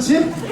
괜찮지?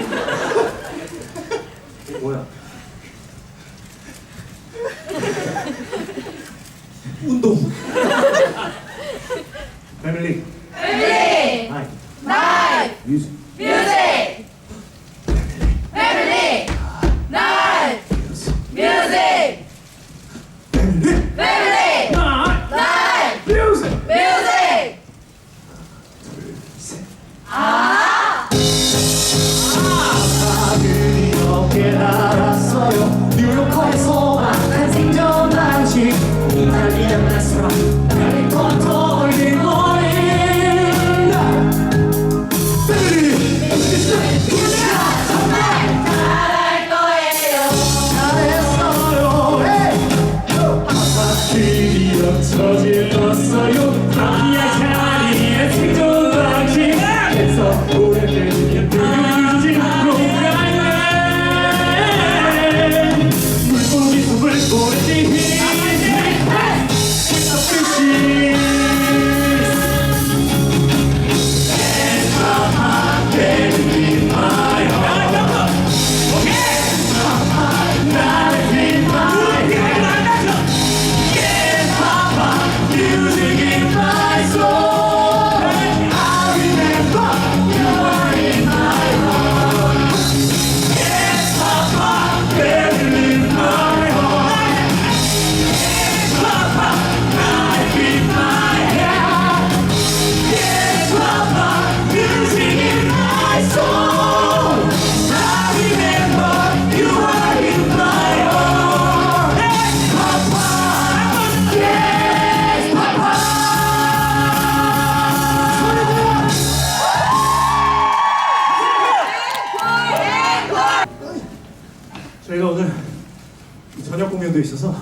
저녁 공연도 있어서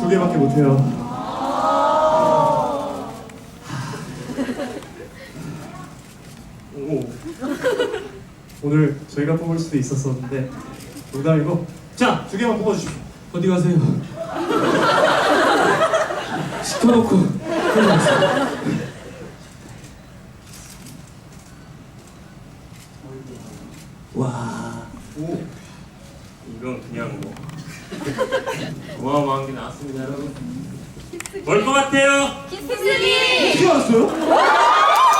두 개밖에 못 해요. 오. 오늘 저희가 뽑을 수도 있었었는데 농담이고 자 두 개만 뽑아 주십시오. 어디 가세요? 시켜놓고 와. 오. 이건 그냥 뭐 어마어마한 게 나왔습니다 여러분 뭘 것 같아요? 키스미 어떻게 알았어요?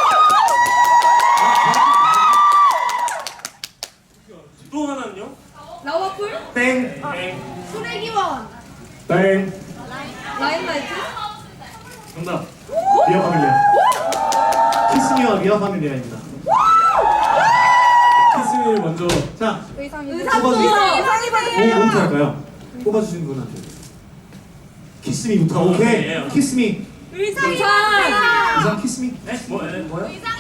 또 하나는요? 라와풀 땡. 땡 수레기원 땡. 라인라이트 정답. 미아 파밀리아. 키스미와 미아 파밀리아입니다. 키스미를 먼저 자 의상이 뽑아주세요. 의상이 뭐 뭐부터 할까요? 뽑아주신 분한테. 키스미부터 오케이. 예. 키스미. 의상 이상 키스미. 네? 뭐, 네, 뭐요? 의상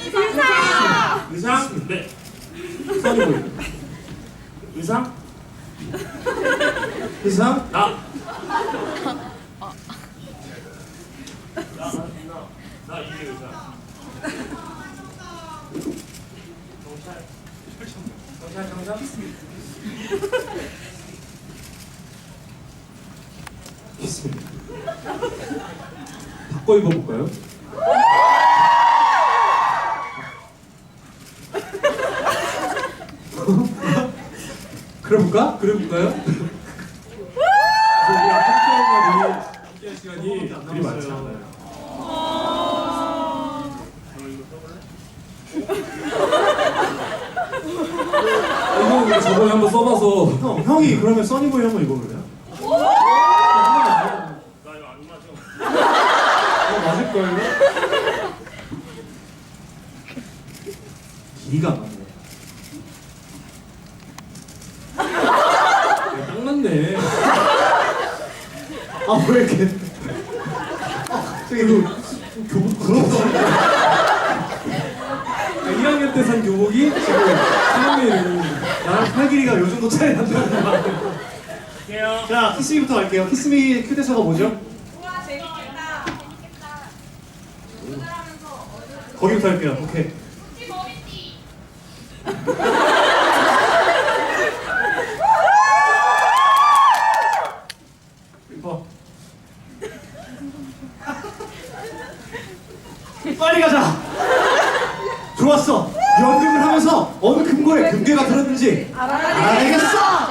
의상? 네 써니 보이. 의상? 나! 나, 나, 나 이게 의상 경찰 경찰 경찰? 키스미. 바꿔 입어볼까요? 그래볼까? 시간이 그리 많지 않아요. 형 이거 저번에 한번 써봐서 형, 형이 그러면 써니보이 한번 입어볼래요? 나 이거 안 어, 맞을걸요? 길이가 안 맞네. 딱 맞네. 아, 왜 이렇게. 아, 저기, 그, 교복, 그런 거. 1학년 때 산 교복이 지금 3학년에 나랑 팔 길이가 요 정도 차이 난다는 거. 자, 키스미부터 갈게요. 키스미 큐대사가 뭐죠? 우와 재밌겠다 재밌겠다 거기부터 할게요. 오케이. 이뻐. 빨리 가자. 좋았어. 연극을 하면서 어느 금고에 금괴가 들었는지 알아내겠어.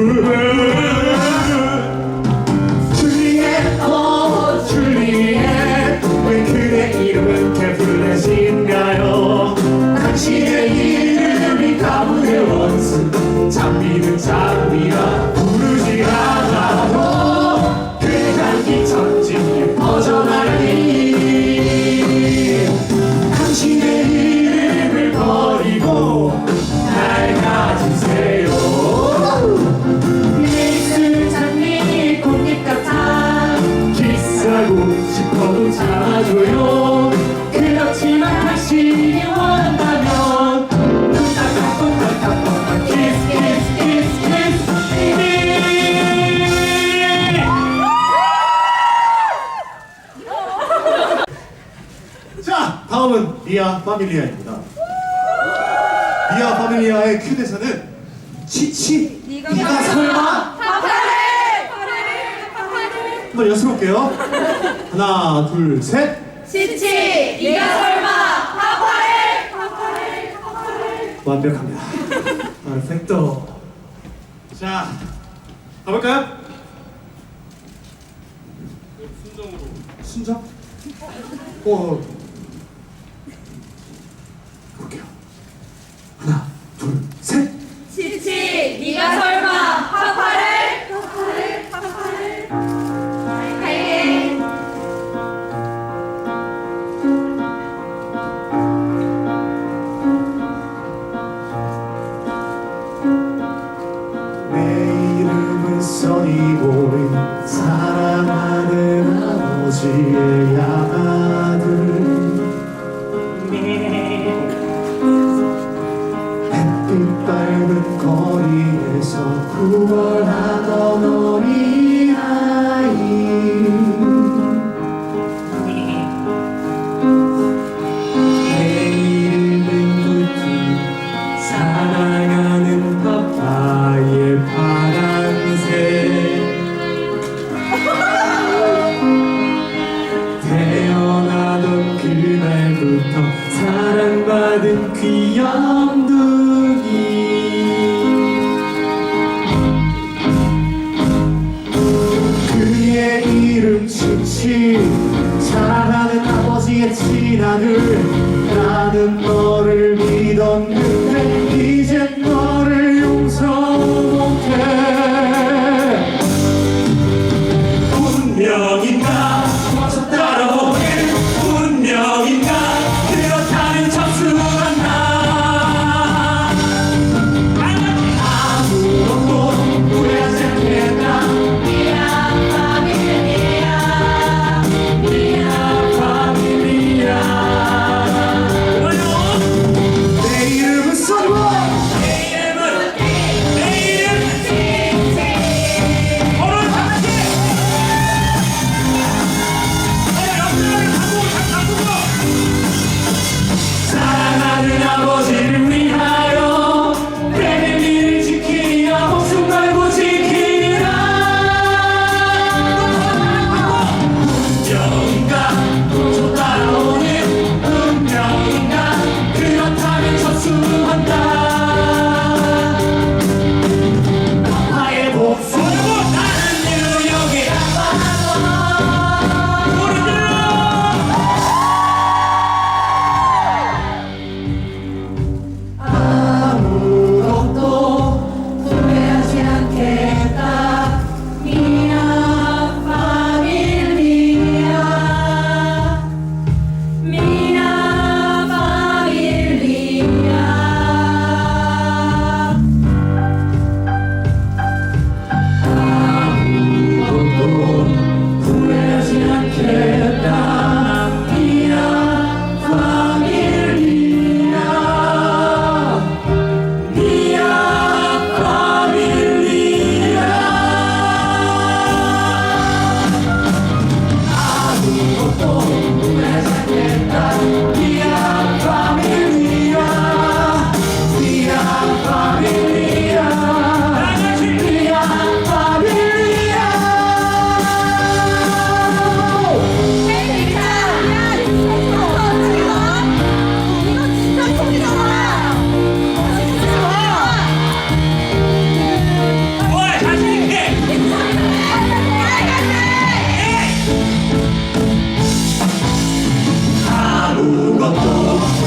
Yeah. 다음은 미아 파밀리아입니다. 미아 파밀리아의 큐대사는 치치 네가, 설마 파파레 파파레 파파레 한번 연습해볼게요. 하나 둘 셋. 치치 네가 설마 파파레 파파레 파파레 완벽합니다. 퍼펙토. 자 가볼까요? 순정으로 순정? 어. 내 이름은 써니보이 사랑하는 아버지의 아들. 햇빛 밝은 거리에서 구원하던 어린아이. 나는 나는 아버지를 그 아무것도